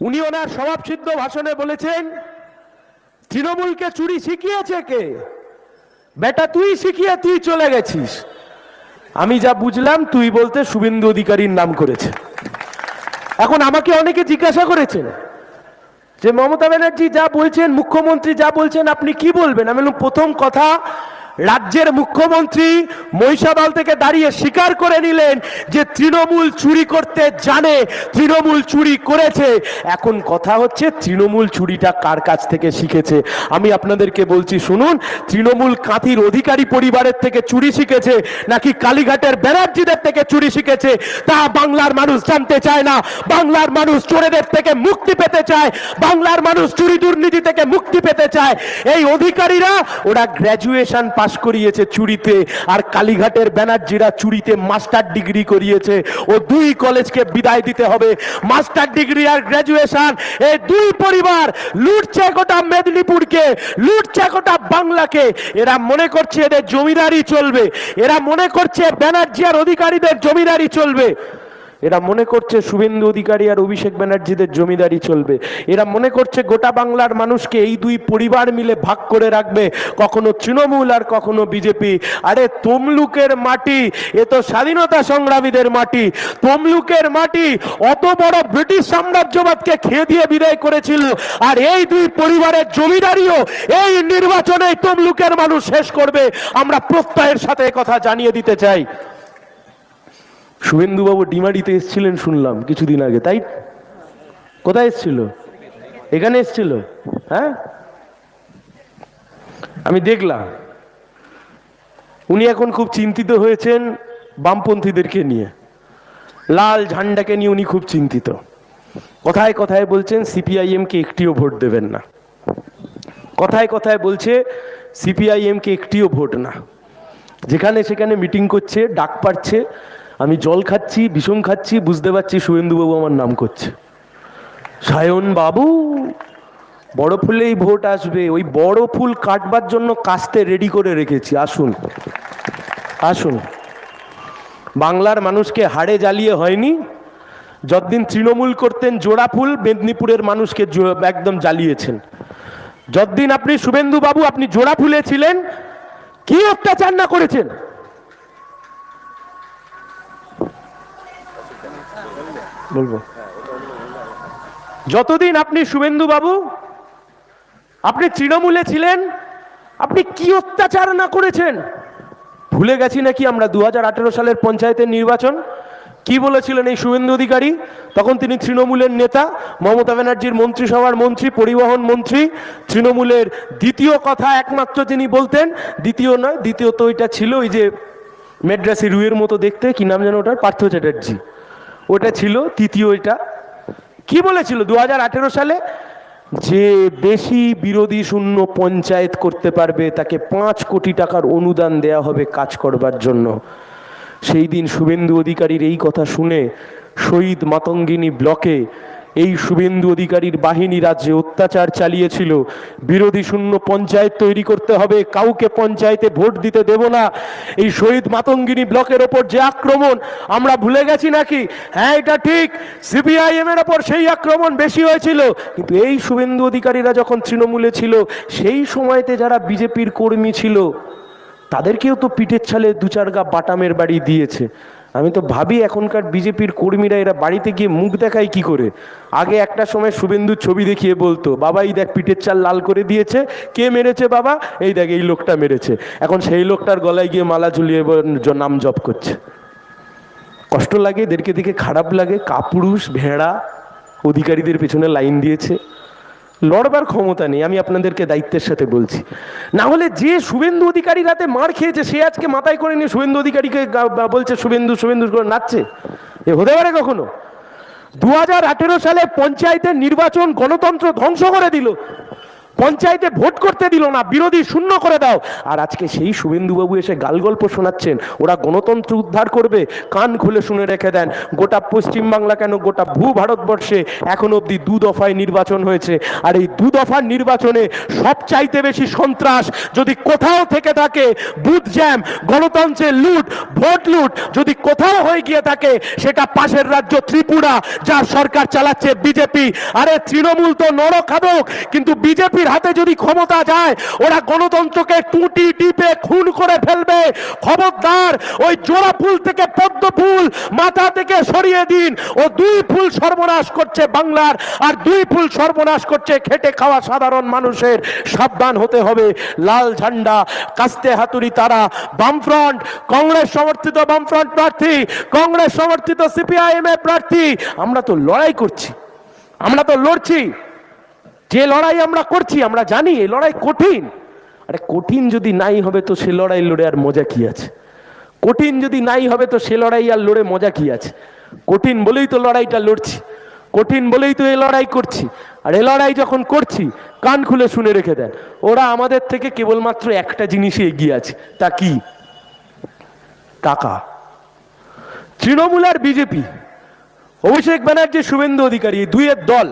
উনি ওনার স্বভাবসিদ্ধ ভাষণে বলেছেন, তৃণমূলকে চুরি শিখিয়েছে কে? বেটা, তুই শিখিয়ে তুই চলে গেছিস। আমি যা বুঝলাম, তুই বলতে শুভেন্দু অধিকারীর নাম করেছে। এখন আমাকে অনেকে জিজ্ঞাসা করেছেন যে মমতা ব্যানার্জি যা বলছেন, মুখ্যমন্ত্রী যা বলছেন, আপনি কি বলবেন? আমি প্রথম কথা রাজ্যের মুখ্যমন্ত্রী মহিষাদল থেকে দাঁড়িয়ে স্বীকার করে নিলেন যে তৃণমূল চুরি করতে জানে, তৃণমূল চুরি করেছে। এখন কথা হচ্ছে তৃণমূল চুরিটা কার কাছ থেকে শিখেছে? আমি আপনাদেরকে বলছি, শুনুন, তৃণমূল কাঁথির অধিকারী পরিবারের থেকে চুরি শিখেছে, নাকি কালীঘাটের ব্যানার্জিদের থেকে চুরি শিখেছে? তা বাংলার মানুষ জানতে চায় না। বাংলার মানুষ চোরেদের থেকে মুক্তি পেতে চায়। বাংলার মানুষ চুরি দুর্নীতি থেকে মুক্তি পেতে চায়। এই অধিকারীরা ওরা গ্র্যাজুয়েশন পাশ করিয়েছে চুরিতে, আর কালীঘাটের ব্যানার্জিরা চুরিতে মাস্টার ডিগ্রি করিয়েছে। ও দুই কলেজকে বিদায় দিতে হবে। মাস্টার ডিগ্রি আর গ্র্যাজুয়েশন এই দুই পরিবার লুটছে গোটা মেদিনীপুরকে, লুটছে গোটা বাংলাকে। এরা মনে করছে এদের জমিদারি চলবে। এরা মনে করছে ব্যানার্জি আর অধিকারীদের জমিদারি চলবে। এরা মনে করছে শুভেন্দু অধিকারী আর অভিষেক ব্যানার্জিদের জমিদারি চলবে। এরা মনে করছে গোটা বাংলার মানুষকে এই দুই পরিবার মিলে ভাগ করে রাখবে। কখনো তৃণমূল আর কখনো বিজেপি। আরে তমলুকের মাটি, এ তো স্বাধীনতা সংগ্রামীদের মাটি। তমলুকের মাটি, অত বড় ব্রিটিশ সাম্রাজ্যবাদকে খেয়ে দিয়ে বিদায় করেছিল। আর এই দুই পরিবারের জমিদারিও এই নির্বাচনে তমলুকের মানুষ শেষ করবে। আমরা প্রত্যয়ের সাথে কথা জানিয়ে দিতে চাই। শুভেন্দুবাবু ডিমারিতে এসেছিলেন শুনলাম কিছুদিন আগে, তাই? কোথায় এসেছিল? এখানে এসেছিল? হ্যাঁ? আমি দেখলাম। উনি এখন খুব চিন্তিত হয়েছেন বামপন্থীদেরকে নিয়ে। লাল ঝান্ডাকে নিয়ে উনি খুব চিন্তিত। কথায় কথায় বলছেন, সিপিআইএমকে একটিও ভোট দেবেন না। কথায় কথায় বলছে, সিপিআইএমকে একটিও ভোট না। যেখানে সেখানে মিটিং করছে, ডাক পাচ্ছে আমি জল খাচ্ছি, বিষম খাচ্ছি, বুঝতে পারছি শুভেন্দুবাবু আমার নাম করছে। সায়ন বাবু, বড় ফুলেই ভোট আসবে। ওই বড় ফুল কাটবার জন্য কাস্তে রেডি করে রেখেছি। আসুন। আসুন। বাংলার মানুষকে হাড়ে জ্বালিয়ে হয়নি। যতদিন তৃণমূল করতেন জোড়া ফুল, মেদিনীপুরের মানুষকে একদম জ্বালিয়েছেন। যতদিন আপনি শুভেন্দু বাবু আপনি জোড়া ফুলে ছিলেন, কি অত্যাচার না করেছেন? বলব। যতদিন আপনি শুভেন্দু বাবু আপনি তৃণমূলে ছিলেন, আপনি কি অত্যাচার না করেছেন? ভুলে গেছি নাকি আমরা দু হাজার আঠারো সালের পঞ্চায়েতের নির্বাচন? কি বলেছিলেন এই শুভেন্দু অধিকারী? তখন তিনি তৃণমূলের নেতা, মমতা ব্যানার্জির মন্ত্রিসভার মন্ত্রী, পরিবহন মন্ত্রী, তৃণমূলের দ্বিতীয় কথা একমাত্র তিনি বলতেন, দ্বিতীয় নয় দ্বিতীয় তো ওইটা ছিল ওই যে মেড্রাসি রুয়ের মতো দেখতে, কি নাম যেন ওটার? পার্থ চ্যাটার্জি। ওটা ছিল তৃতীয় এটা। কি বলেছিল দু হাজার আঠেরো সালে? যে বেশি বিরোধী শূন্য পঞ্চায়েত করতে পারবে, তাকে পাঁচ কোটি টাকার অনুদান দেয়া হবে কাজ করবার জন্য। সেই দিন শুভেন্দু অধিকারীর এই কথা শুনে শহীদ মাতঙ্গিনী ব্লকে এই শুভেন্দু অধিকারীর বাহিনী রাজ্যে অত্যাচার চালিয়েছিল। বিরোধী শূন্য পঞ্চায়েত তৈরি করতে হবে। কাউকে পঞ্চায়েতে ভোট দিতে দেব না। এই শহীদ মাতঙ্গিনী ব্লকের ওপর যে আক্রমণ, আমরা ভুলে গেছি নাকি? হ্যাঁ এটা ঠিক। সিপিআইএম এর ওপর সেই আক্রমণ বেশি হয়েছিল। কিন্তু এই শুভেন্দু অধিকারীরা যখন তৃণমূলে ছিল, সেই সময়তে যারা বিজেপির কর্মী ছিল, তাদেরকেও তো পিঠের ছালে দু চার গা বাটামের বাড়ি দিয়েছে। আমি তো ভাবি এখনকার বিজেপির কর্মীরা এরা বাড়িতে গিয়ে মুখ দেখায় কি করে? আগে একটা সময় শুভেন্দুর ছবি দেখিয়ে বলতো বাবা এই দেখ পিঠের চাল লাল করে দিয়েছে, কে মেরেছে বাবা? এই দেখ, এই লোকটা মেরেছে। এখন সেই লোকটার গলায় গিয়ে মালা ঝুলিয়ে নাম জপ করছে। কষ্ট লাগে, এদেরকে দেখে খারাপ লাগে, কাপুরুষ, ভেড়া, অধিকারীদের পেছনে লাইন দিয়েছে। লড়বার ক্ষমতা নেই, আমি আপনাদেরকে দায়িত্বের সাথে বলছি। না হলে যে শুভেন্দু অধিকারী রাতে মার খেয়েছে, সে আজকে মাথায় করে নিয়ে শুভেন্দু অধিকারীকে বলছে, শুভেন্দু শুভেন্দু করে নাচছে। এ হতে পারে কখনো? দু হাজার আঠেরো সালে পঞ্চায়েতের নির্বাচন গণতন্ত্র ধ্বংস করে দিল। পঞ্চায়েতে ভোট করতে দিল না, বিরোধী শূন্য করে দাও। আর আজকে সেই শুভেন্দুবাবু এসে গাল গল্প শোনাচ্ছেন, ওরা গণতন্ত্র উদ্ধার করবে, কান খুলে শুনে রেখে দেন। গোটা পশ্চিমবাংলা কেন গোটা ভূ ভারতবর্ষে এখন অবধি দু দফায় নির্বাচন হয়েছে? আর এই দু দফার নির্বাচনে সবচাইতে বেশি সন্ত্রাস যদি কোথাও থেকে থাকে, বুথ জ্যাম গণতন্ত্রের লুট, ভোট লুট যদি কোথাও হয়ে গিয়ে থাকে, সেটা পাশের রাজ্য ত্রিপুরা, যার সরকার চালাচ্ছে বিজেপি। আরে তৃণমূল তো নরখাদক কিন্তু বিজেপির হাতে যদি ক্ষমতা যায়, ওরা গণতন্ত্রকে টুটি টিপে খুন করে ফেলবে। খবরদার, ওই জোড়া ফুল থেকে পদ্ম ফুল মাথা থেকে সরিয়ে দিন। ও দুই ফুল সর্বনাশ করছে বাংলার, আর দুই ফুল সর্বনাশ করছে খেটে খাওয়া সাধারণ মানুষের। সাবধান হতে হবে। লাল ঝান্ডা, কাস্তে হাতুড়ি তারা, বামফ্রন্ট, কংগ্রেস সমর্থিত বামফ্রন্ট প্রার্থী, কংগ্রেস সমর্থিত সিপিআইএম এর প্রার্থী। আমরা তো লড়াই করছি। আমরা তো লড়ছি। যে লড়াই আমরা করছি, আমরা জানি এই লড়াই কঠিন। আরে কঠিন যদি নাই হবে তো সে লড়াই লড়ে আর মজা কি আছে? কঠিন যদি নাই হবে তো সে লড়াই আর লড়ে মজা কি আছে? কঠিন বলেই তো লড়াইটা লড়ছি। কঠিন বলেই তো এ লড়াই করছি। আর এ লড়াই যখন করছি, কান খুলে শুনে রেখে দেন। ওরা আমাদের থেকে কেবলমাত্র একটা জিনিসে এগিয়ে আছে, তা কি? টাকা। তৃণমূল আর বিজেপি। অভিষেক ব্যানার্জি শুভেন্দু অধিকারী, দুইয়ের দল।